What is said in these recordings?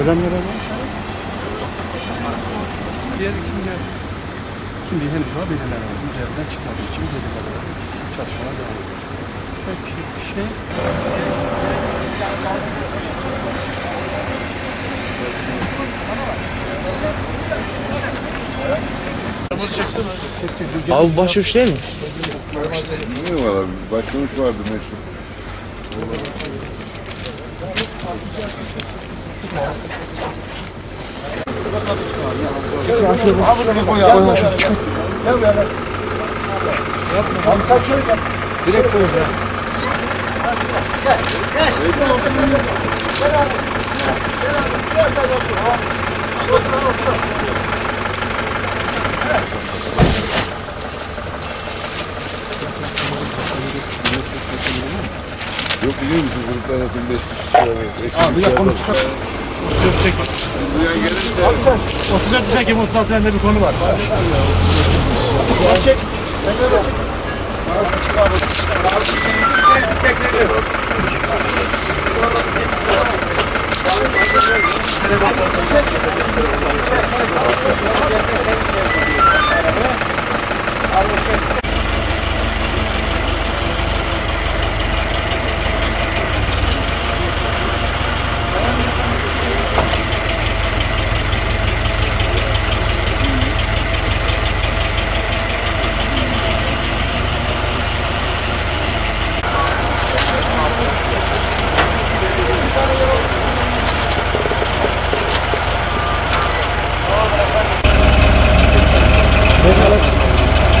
Ölenlere var. Diğer kimler? Şimdi henüz var bilgiler var. Üzerinden çıkmadığı için var. Çalışmalar devam ediyor. Peki şey... Abi başvuruş değil mi? Ne var abi? Başlamış vardı meşhur. Direkt koyun ya. Gel. Gel. Gel. Gel. Gel. Gel. Gel. Gel. Gel. Gel. Gel. Yok biliyor musun gruplar arasında eski kişiler. Abi ya konu çıkar. Duyan gelirse 34 Nisan 2036 bir konu var.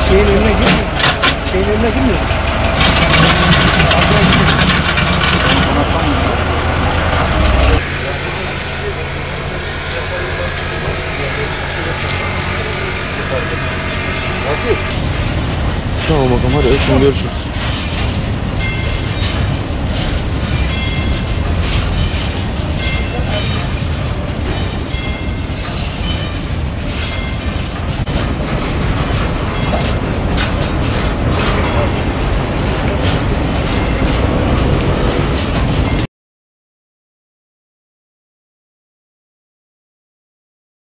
Şeyin önüne girmiyor. Şeyin önüne girmiyor. Tamam bakalım hadi öpün görüşürüz.